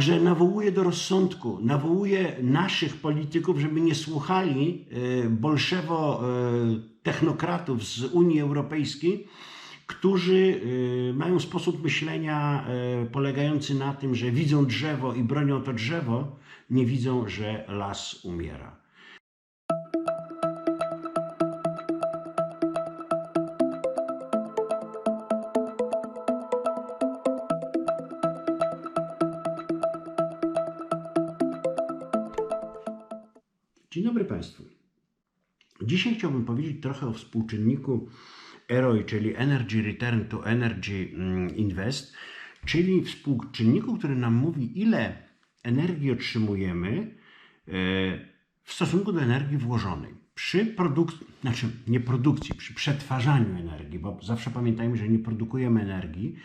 Także nawołuję do rozsądku, nawołuję naszych polityków, żeby nie słuchali e, bolszewo-technokratów z Unii Europejskiej, którzy e, mają sposób myślenia e, polegający na tym, że widzą drzewo i bronią to drzewo, nie widzą, że las umiera. Dzień dobry Państwu. Dzisiaj chciałbym powiedzieć trochę o współczynniku EROI, czyli Energy Return to Energy mm, Invest, czyli współczynniku, który nam mówi, ile energii otrzymujemy e, w stosunku do energii włożonej. Przy produkcji, znaczy nie produkcji, przy przetwarzaniu energii, bo zawsze pamiętajmy, że nie produkujemy energii,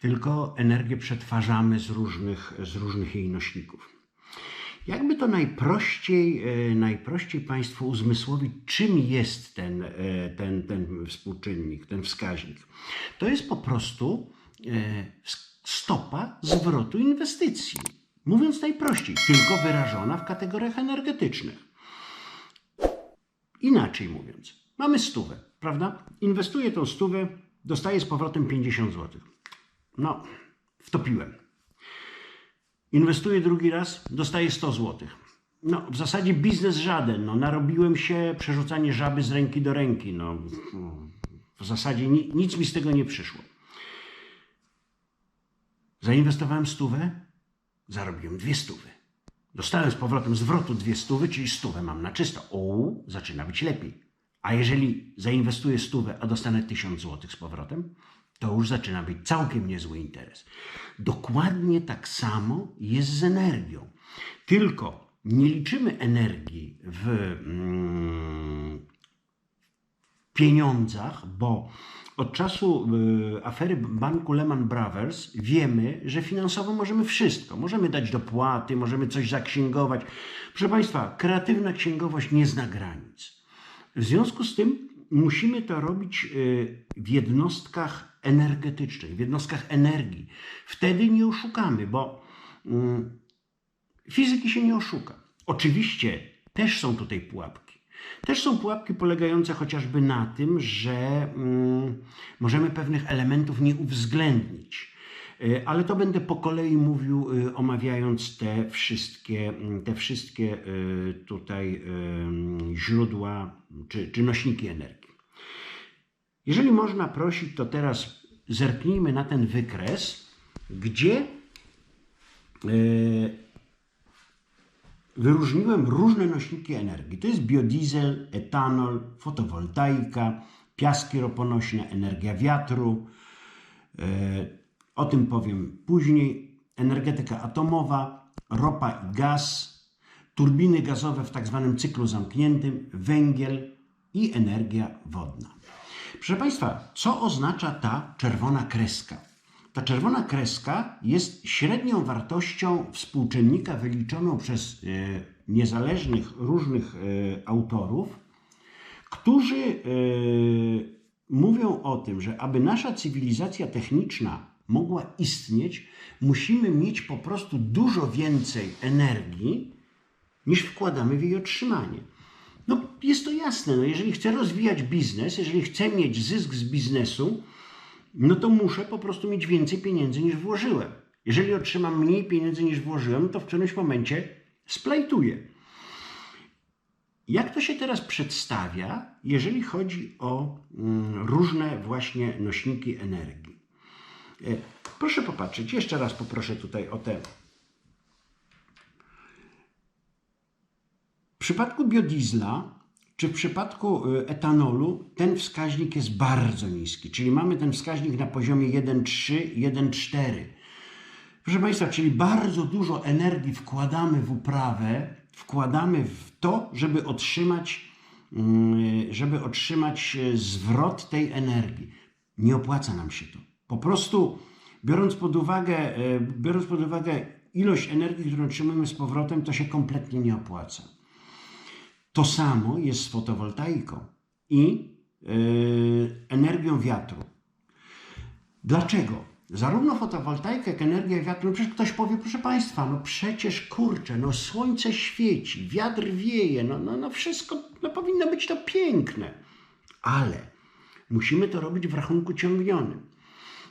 tylko energię przetwarzamy z różnych, z różnych jej nośników. Jakby to najprościej, e, najprościej Państwu uzmysłowić, czym jest ten, e, ten, ten współczynnik, ten wskaźnik? To jest po prostu e, stopa zwrotu inwestycji. Mówiąc najprościej, tylko wyrażona w kategoriach energetycznych. Inaczej mówiąc, mamy stówę, prawda? Inwestuję tą stówę, dostaję z powrotem 50 zł. No, wtopiłem. Inwestuję drugi raz, dostaję 100 zł. No, w zasadzie biznes żaden. No, narobiłem się przerzucanie żaby z ręki do ręki. No, w zasadzie ni, nic mi z tego nie przyszło. Zainwestowałem stówę, zarobiłem dwie stówy. Dostałem z powrotem zwrotu dwie stówy, czyli stówę mam na czysto. O, zaczyna być lepiej. A jeżeli zainwestuję stówę, a dostanę 1000 zł z powrotem, to już zaczyna być całkiem niezły interes. Dokładnie tak samo jest z energią. Tylko nie liczymy energii w mm, pieniądzach, bo od czasu y, afery banku Lehman Brothers wiemy, że finansowo możemy wszystko. Możemy dać dopłaty, możemy coś zaksięgować. Proszę Państwa, kreatywna księgowość nie zna granic. W związku z tym musimy to robić y, w jednostkach energetycznych, w jednostkach energii. Wtedy nie oszukamy, bo mm, fizyki się nie oszuka. Oczywiście też są tutaj pułapki. Też są pułapki polegające chociażby na tym, że mm, możemy pewnych elementów nie uwzględnić. Y, Ale to będę po kolei mówił, y, omawiając te wszystkie, mm, te wszystkie y, tutaj źródła czy, czy nośniki energii. Jeżeli można prosić, to teraz zerknijmy na ten wykres, gdzie y, wyróżniłem różne nośniki energii. To jest biodiesel, etanol, fotowoltaika, piaski roponośne, energia wiatru. E, O tym powiem później. Energetyka atomowa, ropa i gaz, turbiny gazowe w tak zwanym cyklu zamkniętym, węgiel i energia wodna. Proszę Państwa, co oznacza ta czerwona kreska? Ta czerwona kreska jest średnią wartością współczynnika wyliczoną przez e, niezależnych różnych e, autorów, którzy e, mówią o tym, że aby nasza cywilizacja techniczna mogła istnieć, musimy mieć po prostu dużo więcej energii, niż wkładamy w jej otrzymanie. No, jest to jasne. No, jeżeli chcę rozwijać biznes, jeżeli chcę mieć zysk z biznesu, no to muszę po prostu mieć więcej pieniędzy niż włożyłem. Jeżeli otrzymam mniej pieniędzy niż włożyłem, to w którymś momencie splajtuję. Jak to się teraz przedstawia, jeżeli chodzi o mm, różne właśnie nośniki energii? E, Proszę popatrzeć, jeszcze raz poproszę tutaj o te. W przypadku biodiesla czy w przypadku y, etanolu ten wskaźnik jest bardzo niski, czyli mamy ten wskaźnik na poziomie 1,3, 1,4. Proszę Państwa, czyli bardzo dużo energii wkładamy w uprawę, wkładamy w to, żeby otrzymać, mm, żeby otrzymać e, zwrot tej energii. Nie opłaca nam się to. Po prostu biorąc pod uwagę, e, biorąc pod uwagę ilość energii, którą otrzymujemy z powrotem, to się kompletnie nie opłaca. To samo jest z fotowoltaiką i yy, energią wiatru. Dlaczego? Zarówno fotowoltaika, jak energia wiatru, no przecież ktoś powie, proszę Państwa, no przecież kurczę, no słońce świeci, wiatr wieje, no, no, no wszystko, no powinno być to piękne. Ale musimy to robić w rachunku ciągnionym.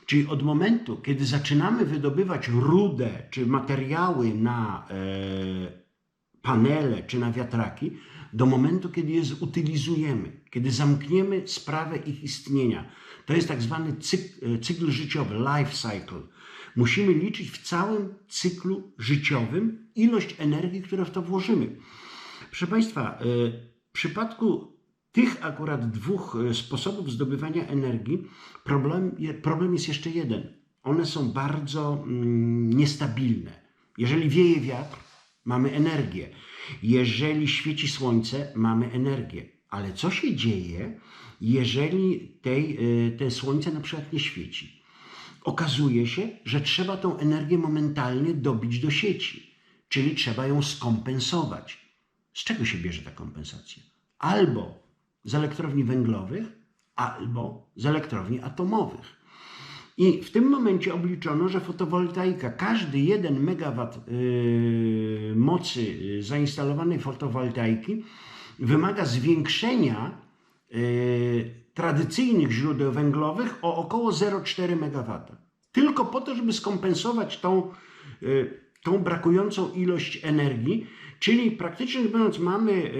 Czyli od momentu, kiedy zaczynamy wydobywać rudę czy materiały na e, panele czy na wiatraki, do momentu, kiedy je zutylizujemy, kiedy zamkniemy sprawę ich istnienia. To jest tak zwany cykl, cykl życiowy, life cycle. Musimy liczyć w całym cyklu życiowym ilość energii, którą w to włożymy. Proszę Państwa, e, w przypadku tych akurat dwóch e, sposobów zdobywania energii problem, problem jest jeszcze jeden. One są bardzo mm, niestabilne. Jeżeli wieje wiatr, mamy energię. Jeżeli świeci słońce, mamy energię. Ale co się dzieje, jeżeli tej, e, te słońce na przykład nie świeci? Okazuje się, że trzeba tą energię momentalnie dobić do sieci, czyli trzeba ją skompensować. Z czego się bierze ta kompensacja? Albo z elektrowni węglowych, albo z elektrowni atomowych. I w tym momencie obliczono, że fotowoltaika, każdy 1 MW yy, mocy yy, zainstalowanej fotowoltaiki wymaga zwiększenia yy, tradycyjnych źródeł węglowych o około 0,4 MW. Tylko po to, żeby skompensować tą, tą brakującą ilość energii, czyli praktycznie biorąc mamy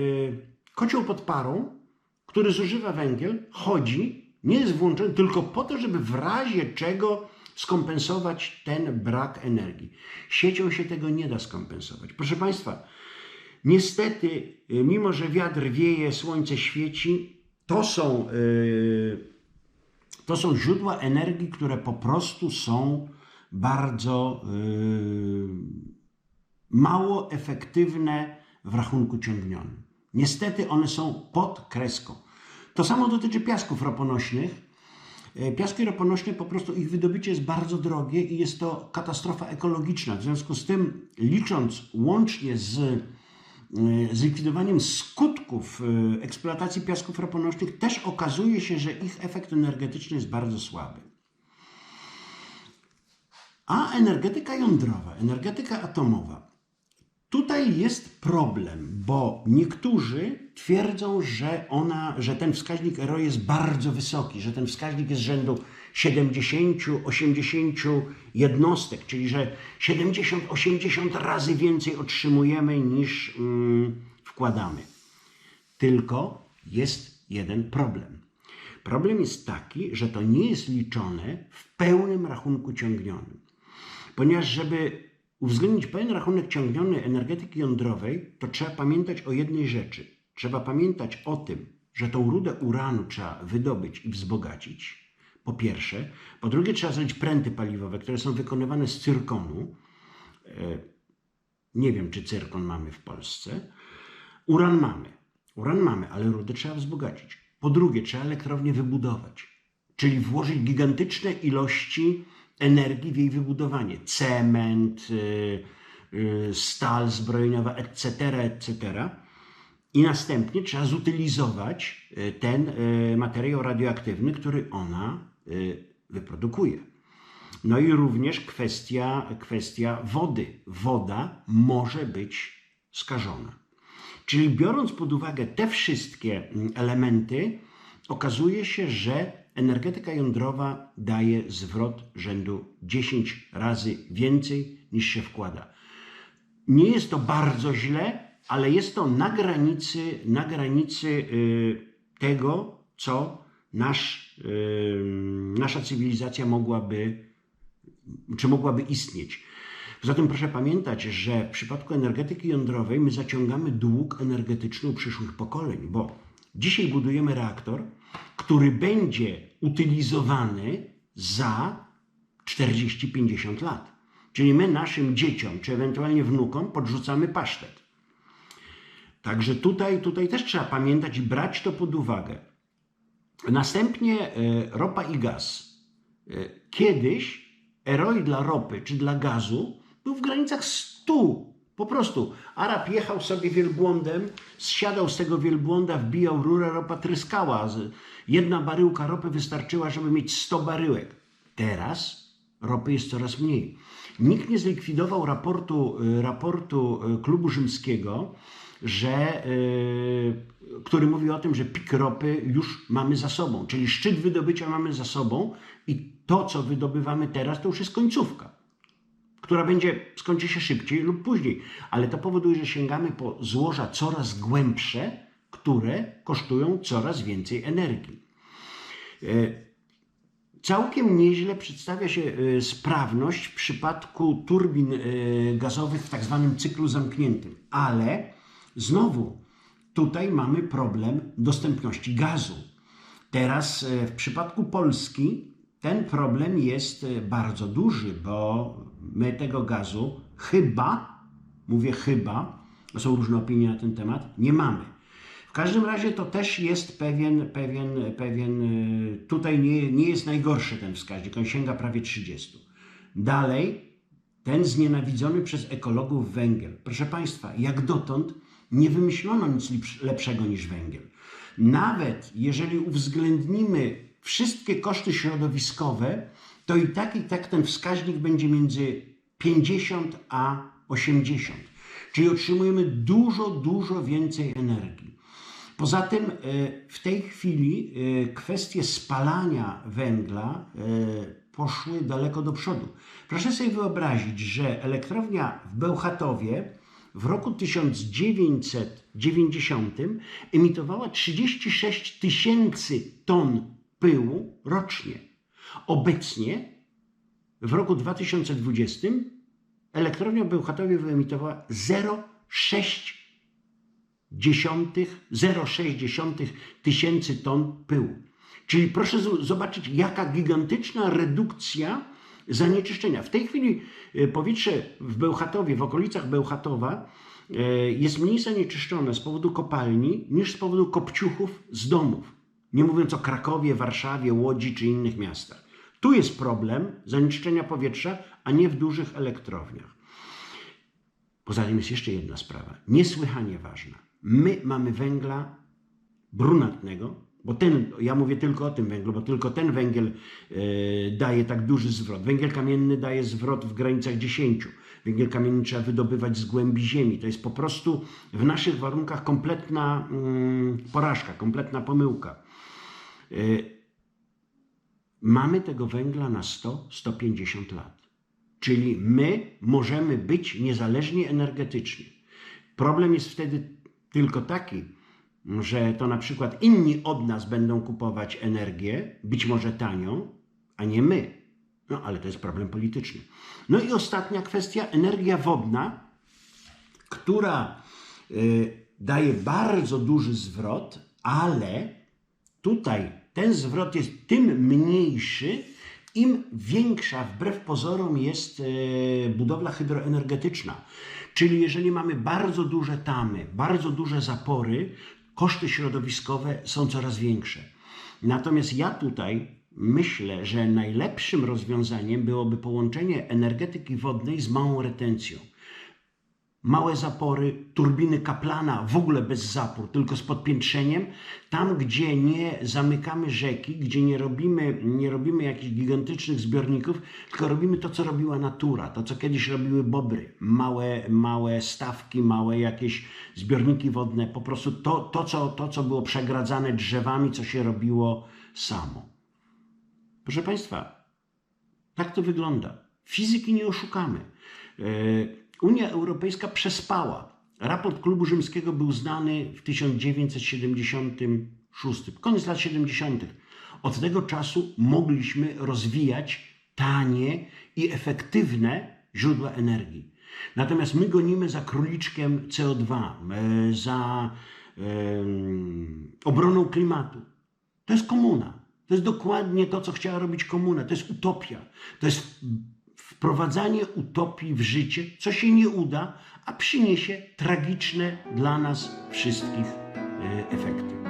kocioł pod parą, który zużywa węgiel, chodzi, nie jest włączony tylko po to, żeby w razie czego skompensować ten brak energii. Siecią się tego nie da skompensować. Proszę Państwa, niestety, y, mimo że wiatr wieje, słońce świeci, to są, yy, to są źródła energii, które po prostu są bardzo yy, mało efektywne w rachunku ciągnionym. Niestety one są pod kreską. To samo dotyczy piasków roponośnych. E, Piaski roponośne po prostu ich wydobycie jest bardzo drogie i jest to katastrofa ekologiczna. W związku z tym, licząc łącznie z e, zlikwidowaniem skutków e, eksploatacji piasków roponośnych, też okazuje się, że ich efekt energetyczny jest bardzo słaby. A energetyka jądrowa, energetyka atomowa, Tutaj jest problem, bo niektórzy twierdzą, że ona, że ten wskaźnik RO jest bardzo wysoki, że ten wskaźnik jest rzędu 70-80 jednostek, czyli że 70-80 razy więcej otrzymujemy niż mm, wkładamy. Tylko jest jeden problem. Problem jest taki, że to nie jest liczone w pełnym rachunku ciągnionym. Ponieważ żeby uwzględnić pełen rachunek ciągniony energetyki jądrowej, to trzeba pamiętać o jednej rzeczy. Trzeba pamiętać o tym, że tą rudę uranu trzeba wydobyć i wzbogacić. Po pierwsze. Po drugie, trzeba zrobić pręty paliwowe, które są wykonywane z cyrkonu. E, Nie wiem, czy cyrkon mamy w Polsce. Uran mamy. Uran mamy, ale rudę trzeba wzbogacić. Po drugie, trzeba elektrownię wybudować, czyli włożyć gigantyczne ilości energii w jej wybudowanie. Cement, y, y, stal zbrojeniowa, etc., etc. I następnie trzeba zutylizować y, ten materiał radioaktywny, który ona wyprodukuje. No i również kwestia, kwestia wody. Woda może być skażona. Czyli biorąc pod uwagę te wszystkie mm, elementy, okazuje się, że energetyka jądrowa daje zwrot rzędu 10 razy więcej niż się wkłada. Nie jest to bardzo źle, ale jest to na granicy, na granicy y, tego, co nasz, y, nasza cywilizacja mogłaby, czy mogłaby istnieć. Poza tym proszę pamiętać, że w przypadku energetyki jądrowej my zaciągamy dług energetyczny u przyszłych pokoleń, bo dzisiaj budujemy reaktor, który będzie utylizowany za 40-50 lat. Czyli my naszym dzieciom, czy ewentualnie wnukom podrzucamy pasztet. Także tutaj, tutaj też trzeba pamiętać i brać to pod uwagę. Następnie e, ropa i gaz. E, Kiedyś ROI dla ropy czy dla gazu był w granicach 100. Po prostu Arab jechał sobie wielbłądem, zsiadał z tego wielbłąda, wbijał rurę, ropa tryskała. Jedna baryłka ropy wystarczyła, żeby mieć 100 baryłek. Teraz ropy jest coraz mniej. Nikt nie zlikwidował raportu, y, raportu y, klubu rzymskiego, że, y, który mówi o tym, że pik ropy już mamy za sobą, czyli szczyt wydobycia mamy za sobą i to, co wydobywamy teraz, to już jest końcówka, która będzie, skończy się szybciej lub później, ale to powoduje, że sięgamy po złoża coraz głębsze, które kosztują coraz więcej energii. E, Całkiem nieźle przedstawia się e, sprawność w przypadku turbin e, gazowych w tak zwanym cyklu zamkniętym, ale znowu tutaj mamy problem dostępności gazu. Teraz w przypadku Polski ten problem jest e, bardzo duży, bo my tego gazu chyba, mówię chyba, są różne opinie na ten temat, nie mamy. W każdym razie to też jest pewien, pewien, pewien y, tutaj nie, nie jest najgorszy ten wskaźnik, on sięga prawie 30. Dalej, ten znienawidzony przez ekologów węgiel. Proszę Państwa, jak dotąd nie wymyślono nic lepsz- lepszego niż węgiel. Nawet jeżeli uwzględnimy wszystkie koszty środowiskowe, to i tak i tak ten wskaźnik będzie między 50 a 80. Czyli otrzymujemy dużo, dużo więcej energii. Poza tym e, w tej chwili e, kwestie spalania węgla e, poszły daleko do przodu. Proszę sobie wyobrazić, że elektrownia w Bełchatowie w roku 1990 emitowała 36 tysięcy ton pyłu rocznie. Obecnie w roku 2020 elektrownia Bełchatowie wyemitowała 0,6 dziesiątych, 0,6 tysięcy ton pyłu. Czyli proszę zobaczyć, jaka gigantyczna redukcja zanieczyszczenia. W tej chwili e, powietrze w Bełchatowie, w okolicach Bełchatowa jest mniej zanieczyszczone z powodu kopalni niż z powodu kopciuchów z domów. Nie mówiąc o Krakowie, Warszawie, Łodzi czy innych miastach. Tu jest problem zanieczyszczenia powietrza, a nie w dużych elektrowniach. Poza tym jest jeszcze jedna sprawa, niesłychanie ważna. My mamy węgla brunatnego, bo ten, ja mówię tylko o tym węglu, bo tylko ten węgiel e, daje tak duży zwrot. Węgiel kamienny daje zwrot w granicach 10. Węgiel kamienny trzeba wydobywać z głębi ziemi. To jest po prostu w naszych warunkach kompletna mm, porażka, kompletna pomyłka. E, mamy tego węgla na 100-150 lat. Czyli my możemy być niezależni energetycznie. Problem jest wtedy tylko taki, że to na przykład inni od nas będą kupować energię, być może tanią, a nie my. No ale to jest problem polityczny. No i ostatnia kwestia, energia wodna, która y, daje bardzo duży zwrot, ale tutaj ten zwrot jest tym mniejszy, im większa wbrew pozorom jest e, budowla hydroenergetyczna. Czyli jeżeli mamy bardzo duże tamy, bardzo duże zapory, koszty środowiskowe są coraz większe. Natomiast ja tutaj myślę, że najlepszym rozwiązaniem byłoby połączenie energetyki wodnej z małą retencją małe zapory, turbiny kaplana w ogóle bez zapór, tylko z podpiętrzeniem, tam gdzie nie zamykamy rzeki, gdzie nie robimy, nie robimy jakichś gigantycznych zbiorników, tylko robimy to, co robiła natura, to, co kiedyś robiły bobry, małe, małe stawki, małe jakieś zbiorniki wodne, po prostu to, to, co, to, co było przegradzane drzewami, co się robiło samo. Proszę Państwa, tak to wygląda. Fizyki nie oszukamy. E, Unia Europejska przespała. Raport Klubu Rzymskiego był znany w 1976, koniec lat 70. Od tego czasu mogliśmy rozwijać tanie i efektywne źródła energii. Natomiast my gonimy za króliczkiem CO2, e, za obroną klimatu. To jest komuna. To jest dokładnie to, co chciała robić komuna. To jest utopia. To jest wprowadzanie utopii w życie, co się nie uda, a przyniesie tragiczne dla nas wszystkich e, efekty.